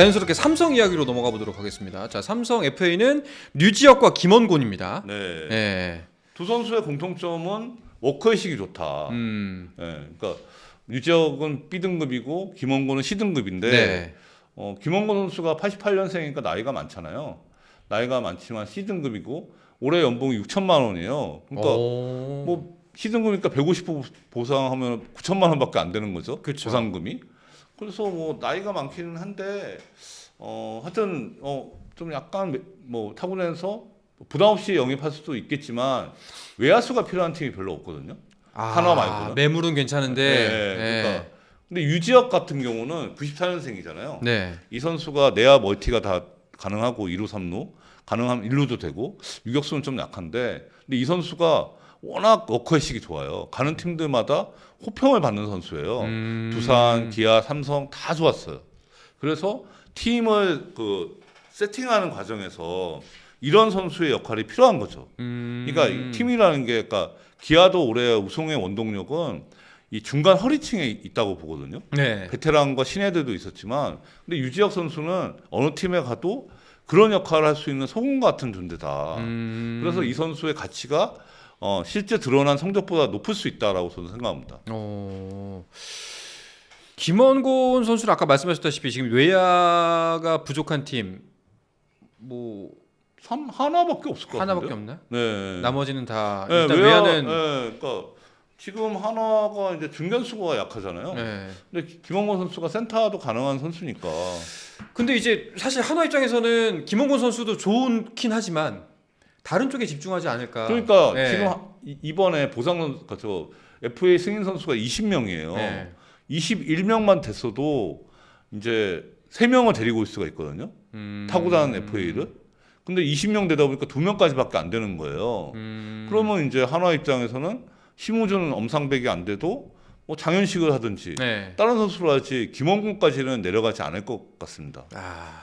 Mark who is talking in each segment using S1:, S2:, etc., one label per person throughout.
S1: 자연스럽게 삼성 이야기로 넘어가 보도록 하겠습니다. 자, 삼성 FA는 류지혁과 김원곤입니다.
S2: 네.
S1: 예.
S2: 두 선수의 공통점은 워커의식이 좋다.
S1: 음.
S2: 예, 그러니까 유지혁은 B등급이고 김원곤은 C등급인데
S1: 네.
S2: 어, 김원곤 선수가 88년생이니까 나이가 많잖아요. 나이가 많지만 C등급이고 올해 연봉이 6천만 원이에요. 그러니까
S1: 오.
S2: 뭐 C등급이니까 150% 보상하면 9천만 원밖에 안 되는 거죠.
S1: 그쵸.
S2: 보상금이. 그래서 뭐 나이가 많기는 한데 어 하여튼 어좀 약간 매- 뭐 타고내서 부담 없이 영입할 수도 있겠지만 외야수가 필요한 팀이 별로 없거든요.
S1: 아,
S2: 하나 말고는.
S1: 매물은 괜찮은데.
S2: 네, 그러니까 근데 유지혁 같은 경우는 94년생이잖아요.
S1: 네.
S2: 이 선수가 내야 멀티가 다 가능하고 2루 3루 가능하면 1루도 되고 유격수는 좀 약한데 근데 이 선수가 워낙 워커의식이 좋아요. 가는 팀들마다 호평을 받는 선수예요.
S1: 음.
S2: 두산, 기아, 삼성 다 좋았어요. 그래서 팀을 그 세팅하는 과정에서 이런 선수의 역할이 필요한 거죠.
S1: 음.
S2: 그러니까 이 팀이라는 게 그러니까 기아도 올해 우승의 원동력은 이 중간 허리층에 있다고 보거든요.
S1: 네.
S2: 베테랑과 신예들도 있었지만 근데 유지혁 선수는 어느 팀에 가도 그런 역할을 할 수 있는 소금 같은 존재다.
S1: 음.
S2: 그래서 이 선수의 가치가 어, 실제 드러난 성적보다 높을 수 있다라고 저는 생각합니다.
S1: 어. 김원곤 선수는 아까 말씀하셨다시피 지금 외야가 부족한 팀 뭐
S2: 삼 하나밖에 없을 것 같은데.
S1: 하나밖에 없나?
S2: 네.
S1: 나머지는 다
S2: 네,
S1: 일단
S2: 외야,
S1: 외야는
S2: 네, 그러니까 지금 하나가 이제 중견수가 약하잖아요.
S1: 네.
S2: 근데 김원곤 선수가 센터도 가능한 선수니까.
S1: 근데 이제 사실 한화 입장에서는 김원곤 선수도 좋긴 하지만 다른 쪽에 집중하지 않을까.
S2: 그러니까
S1: 네.
S2: 지금 이- 이번에 보상 선수, FA 승인 선수가 20명이에요.
S1: 네.
S2: 21명만 됐어도 이제 3명을 데리고 올 수가 있거든요.
S1: 음.
S2: 타고 다는 FA를. 근데 20명 되다 보니까 2명까지밖에 안 되는 거예요.
S1: 음.
S2: 그러면 이제 한화 입장에서는 심우준 엄상백이 안 돼도 뭐 장현식을 하든지
S1: 네.
S2: 다른 선수로 하지 김원군까지는 내려가지 않을 것 같습니다.
S1: 아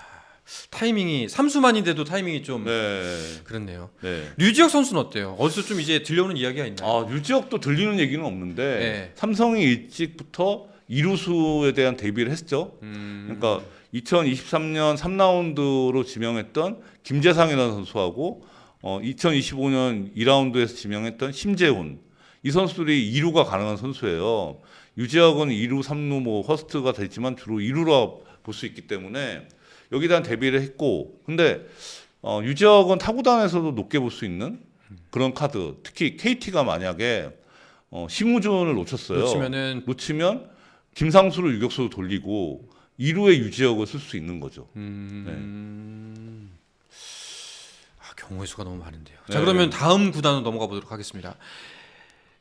S1: 타이밍이 삼수만인데도 타이밍이 좀
S2: 네.
S1: 그렇네요.
S2: 네.
S1: 류지혁 선수는 어때요? 어디서 좀 이제 들려오는 이야기가 있나요?
S2: 아, 유지혁도 들리는 얘기는 없는데
S1: 네.
S2: 삼성이 일찍부터 이루수에 대한 대비를 했죠.
S1: 음.
S2: 그러니까 2023년 3라운드로 지명했던 김재상이라는 선수하고 어, 2025년 2라운드에서 지명했던 심재훈 이 선수들이 2루가 가능한 선수예요. 유지혁은 2루, 3루 뭐 허스트가 되지만 주로 2루라 볼 수 있기 때문에 여기에 대한 대비를 했고 근데 어, 유지혁은 타구단에서도 높게 볼 수 있는 그런 카드 특히 KT가 만약에 어, 심우준을 놓쳤어요.
S1: 놓치면은
S2: 놓치면 김상수를 유격수로 돌리고 2루에 유지혁을 쓸 수 있는 거죠.
S1: 음... 아, 경우의 수가 너무 많은데요.
S2: 네.
S1: 자 그러면 다음 구단으로 넘어가 보도록 하겠습니다.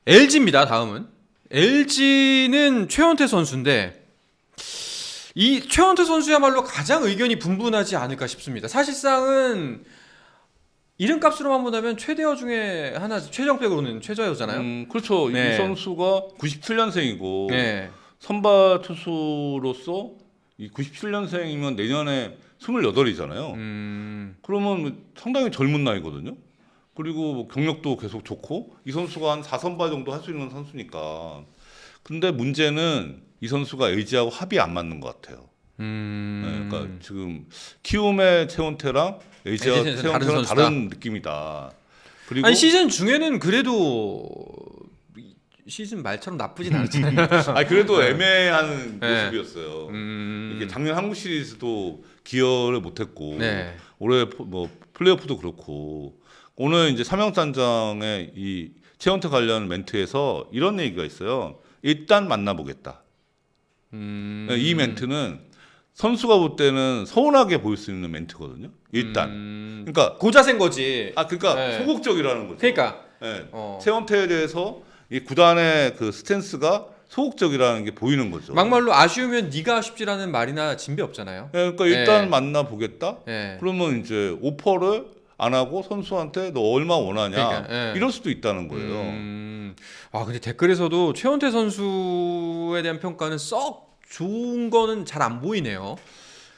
S1: LG입니다. 다음은 LG는 최원태 선수인데 이 최원태 선수야말로 가장 의견이 분분하지 않을까 싶습니다. 사실상은 이름값으로만 보자면 최대어 중에 하나 최정백으로는 최저여잖아요.
S2: 음, 그렇죠.
S1: 네.
S2: 이 선수가 97년생이고
S1: 네.
S2: 선발 투수로서 이 97년생이면 내년에 28이잖아요.
S1: 음,
S2: 그러면 상당히 젊은 나이거든요. 그리고 뭐 경력도 계속 좋고 이 선수가 한 4선발 정도 할 수 있는 선수니까. 근데 문제는 이 선수가 LG하고 합이 안 맞는 것 같아요.
S1: 음,
S2: 네, 그러니까 지금 키움의 최원태랑 LG
S1: 는 다른.
S2: 다른 느낌이다. 그리고
S1: 아니 시즌 중에는 그래도 시즌 말처럼 나쁘진 않잖아요.
S2: 아니, 그래도 애매한
S1: 네.
S2: 모습이었어요.
S1: 음,
S2: 이게 작년 한국 시리즈도 기여를 못했고
S1: 네.
S2: 올해 포- 뭐 플레이오프도 그렇고 오늘 이제 삼형단장의 이 최원태 관련 멘트에서 이런 얘기가 있어요. 일단 만나보겠다.
S1: 음,
S2: 이 멘트는 선수가 볼 때는 서운하게 보일 수 있는 멘트거든요. 일단.
S1: 음,
S2: 그러니까
S1: 고자센 거지.
S2: 아 그러니까
S1: 네.
S2: 소극적이라는 거죠.
S1: 그러니까
S2: 네.
S1: 어.
S2: 최원태에 대해서 이 구단의 그 스탠스가 소극적이라는 게 보이는 거죠.
S1: 막말로 아쉬우면 네가 아쉽지라는 말이나 진배 없잖아요.
S2: 네, 그러니까 일단
S1: 네.
S2: 만나 보겠다.
S1: 예.
S2: 그러면 이제 오퍼를 안 하고 선수한테 너 얼마 원하냐
S1: 그러니까, 예.
S2: 이럴 수도 있다는 거예요.
S1: 음, 아 근데 댓글에서도 최원태 선수에 대한 평가는 썩 좋은 거는 잘 안 보이네요.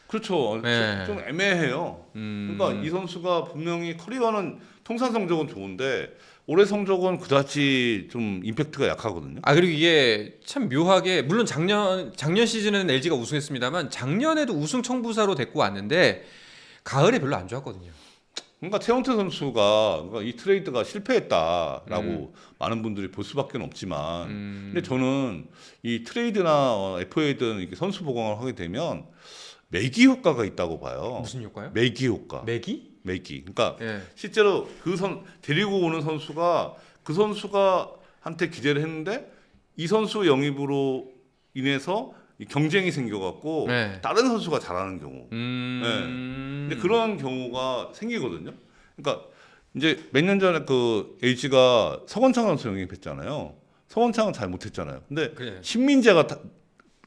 S2: 그렇죠.
S1: 네.
S2: 좀 애매해요.
S1: 음,
S2: 그러니까 이 선수가 분명히 커리어는 통산 성적은 좋은데 올해 성적은 그다지 좀 임팩트가 약하거든요.
S1: 아 그리고 이게 참 묘하게 물론 작년 작년 시즌에는 LG가 우승했습니다만 작년에도 우승 청부사로 데리고 왔는데 가을에 별로 안 좋았거든요.
S2: 그러니까 최원태 선수가 그러니까 이 트레이드가 실패했다라고
S1: 음.
S2: 많은 분들이 볼 수밖에 없지만
S1: 음,
S2: 근데 저는 이 트레이드나 어, FA든 이렇게 선수 보강을 하게 되면 매기 효과가 있다고 봐요.
S1: 무슨 효과요?
S2: 매기 효과.
S1: 매기?
S2: 매기. 그러니까
S1: 예.
S2: 실제로 그 선 데리고 오는 선수가 그 선수가 한테 기대를 했는데 이 선수 영입으로 인해서 이 경쟁이 생겨갖고
S1: 네.
S2: 다른 선수가 잘하는 경우.
S1: 음.
S2: 근데 그런 경우가 생기거든요. 그러니까 이제 몇 년 전에 그 LG가 서건창 선수 영입했잖아요. 서건창은 잘 못했잖아요. 근데
S1: 그래.
S2: 신민재가 다-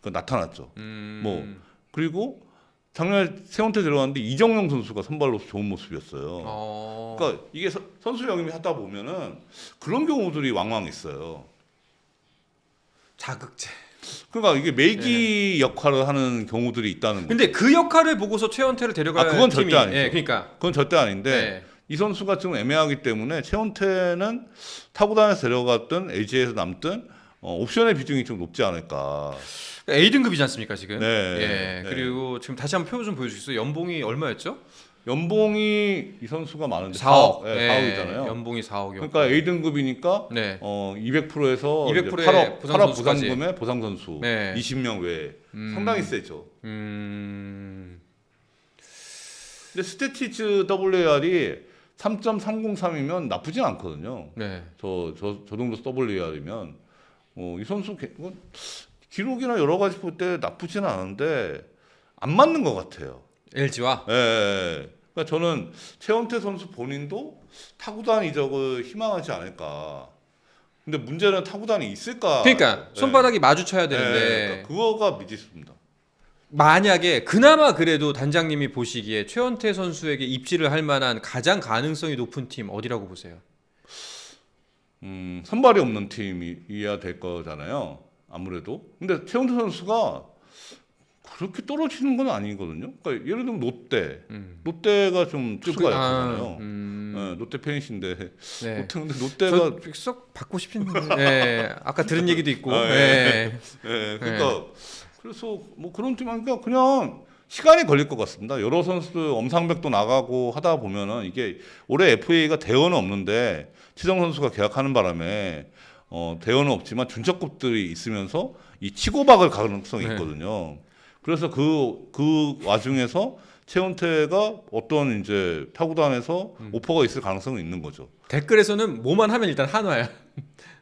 S2: 그 나타났죠.
S1: 음.
S2: 뭐. 그리고 작년에 세원태 들어갔는데 이정용 선수가 선발로서 좋은 모습이었어요.
S1: 어.
S2: 그러니까 이게 서- 선수 영입을 하다 보면은 그런 경우들이 왕왕 있어요.
S1: 자극제.
S2: 그러니까 이게 매기 역할을 하는 경우들이 있다는 거.
S1: 근데 그 역할을 보고서 최원태를 데려갈
S2: 아, 그건
S1: 팀이
S2: 절대 아니죠.
S1: 예, 그러니까.
S2: 그건 절대 아닌데
S1: 네.
S2: 이 선수가 좀 애매하기 때문에 최원태는 타구단에서 데려갔든 LG에서 남든 어, 옵션의 비중이 좀 높지 않을까.
S1: A 등급이지 않습니까 지금?
S2: 네.
S1: 예.
S2: 네.
S1: 그리고 지금 다시 한번 표 좀 보여주시겠어요? 연봉이 얼마였죠?
S2: 연봉이 이 선수가 많은데
S1: 4억.
S2: 네,
S1: 예,
S2: 4억이잖아요.
S1: 연봉이 4억이요.
S2: 그러니까 A 등급이니까
S1: 네.
S2: 어 200%에서
S1: 200%의
S2: 8억,
S1: 보상
S2: 8억
S1: 선수까지.
S2: 보상금에 보상 선수
S1: 네.
S2: 20명 외에
S1: 음.
S2: 상당히 세죠.
S1: 음.
S2: 근데 스태티즈 WAR이 3.303이면 나쁘진 않거든요.
S1: 네.
S2: 저, 저, 저 정도 WAR이면 어, 이 선수 개- 뭐, 기록이나 여러 가지 볼 때 나쁘지는 않은데 안 맞는 것 같아요.
S1: LG와
S2: 예, 예. 예. 그러니까 저는 최원태 선수 본인도 타구단 이적을 희망하지 않을까. 근데 문제는 타구단이 있을까?
S1: 그러니까
S2: 예.
S1: 손바닥이 마주쳐야
S2: 예,
S1: 되는데
S2: 그러니까 그거가 미지수입니다.
S1: 만약에 그나마 그래도 단장님이 보시기에 최원태 선수에게 입지를 할 만한 가장 가능성이 높은 팀 어디라고 보세요?
S2: 음, 선발이 없는 팀이어야 될 거잖아요. 아무래도. 근데 최원태 선수가 그렇게 떨어지는 건 아니거든요. 그러니까 예를 들면 롯데.
S1: 음.
S2: 롯데가 좀 투수가
S1: 아,
S2: 약하잖아요.
S1: 음.
S2: 예, 롯데 팬이신데
S1: 네.
S2: 롯데 근데 롯데가
S1: 저썩 받고 싶은데. 네. 아까 들은 얘기도 있고.
S2: 아, 예.
S1: 네.
S2: 예, 그러니까 그래서 뭐 그런 팀 하니까 그냥 시간이 걸릴 것 같습니다. 여러 선수들 엄상백도 나가고 하다 보면은 이게 올해 FA가 대원은 없는데 치정 선수가 계약하는 바람에 어, 대원은 없지만 준척급들이 있으면서 이 치고박을 가능성이
S1: 네.
S2: 있거든요. 그래서 그, 그 와중에서 최원태가 어떤 이제 타구단에서
S1: 음.
S2: 오퍼가 있을 가능성이 있는 거죠.
S1: 댓글에서는 뭐만 하면 일단 한화야.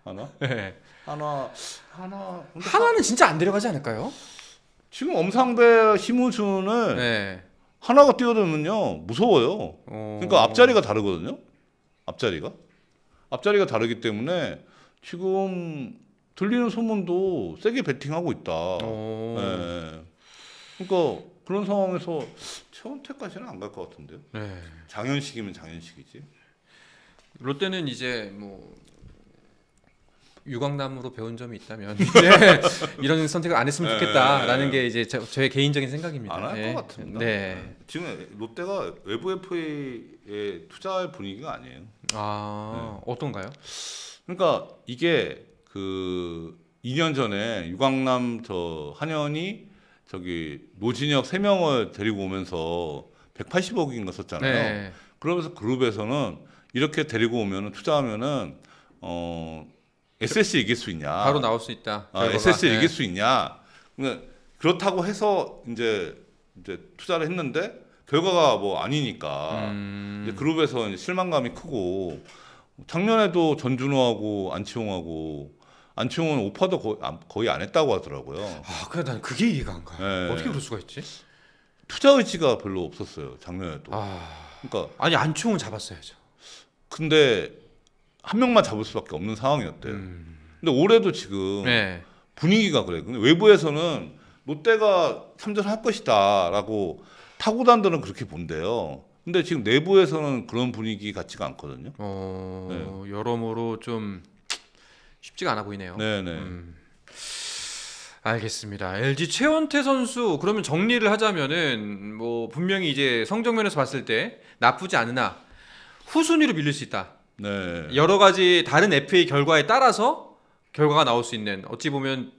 S2: 하나?
S1: 네.
S2: 하나, 하나. 근데
S1: 한화는 진짜 안 데려가지 않을까요?
S2: 지금 엄상배, 심우준을
S1: 네.
S2: 하나가 뛰어들면요 무서워요.
S1: 어...
S2: 그러니까 앞자리가 다르거든요. 앞자리가 앞자리가 다르기 때문에 지금 들리는 소문도 세게 베팅하고 있다.
S1: 어...
S2: 예. 그러니까 그런 상황에서 최원태까지는 안 갈 것 같은데요.
S1: 네.
S2: 장현식이면 장현식이지.
S1: 롯데는 이제 뭐 유광남으로 배운 점이 있다면 이제 이런 선택을 안 했으면
S2: 네.
S1: 좋겠다라는 게 이제 저, 저의 개인적인 생각입니다.
S2: 안 할것
S1: 네.
S2: 같습니다.
S1: 네.
S2: 지금 롯데가 외부 FA에 투자할 분위기가 아니에요.
S1: 아
S2: 네.
S1: 어떤가요?
S2: 그러니까 이게 그 2년 전에 유광남 저 한현이 저기 노진혁 세 명을 데리고 오면서 180억인가 썼잖아요.
S1: 네.
S2: 그러면서 그룹에서는 이렇게 데리고 오면은 투자하면은 어 SS 이길 수 있냐?
S1: 바로 나올 수 있다.
S2: 아. SS
S1: 네.
S2: 이길 수 있냐? 그러니까 그렇다고 해서 이제 이제 투자를 했는데 결과가 뭐 아니니까
S1: 음...
S2: 이제 그룹에서 이제 실망감이 크고 작년에도 전준호하고 안치홍하고 안치홍은 오파도 거의 안, 거의 안 했다고 하더라고요.
S1: 아, 그래 난 그게 이해가 안 가.
S2: 네.
S1: 어떻게 그럴 수가 있지?
S2: 투자 의지가 별로 없었어요 작년에도.
S1: 아,
S2: 그러니까
S1: 아니 안충은 잡았어야죠.
S2: 근데 한 명만 잡을 수밖에 없는 상황이었대요.
S1: 음...
S2: 근데 올해도 지금
S1: 네.
S2: 분위기가 그래. 근데 외부에서는 롯데가 참전할 것이다라고 타구단들은 그렇게 본대요. 근데 지금 내부에서는 그런 분위기 같지가 않거든요.
S1: 어, 여러모로 좀 쉽지가 않아 보이네요.
S2: 네네.
S1: 음. 알겠습니다. LG 최원태 선수 그러면 정리를 하자면은 뭐 분명히 이제 성적면에서 봤을 때 나쁘지 않으나 후순위로 밀릴 수 있다.
S2: 네.
S1: 여러 가지 다른 FA 결과에 따라서 결과가 나올 수 있는 어찌 보면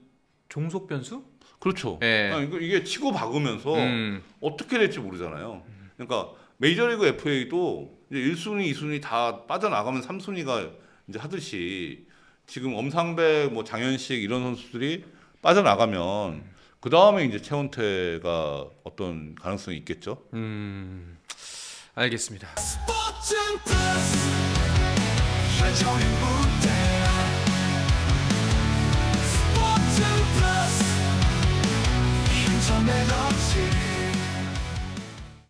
S1: 종속 변수?
S2: 그렇죠.
S1: 예.
S2: 아, 이거- 이게 치고 박으면서
S1: 음.
S2: 어떻게 될지 모르잖아요. 그러니까 메이저리그 FA도 이제 1순위, 2순위 다 빠져나가면 3순위가 이제 하듯이 지금 엄상배, 뭐 장현식 이런 선수들이 빠져나가면 그 다음에 이제 최원태가 어떤 가능성이 있겠죠.
S1: 음, 알겠습니다.
S3: 전에 넘치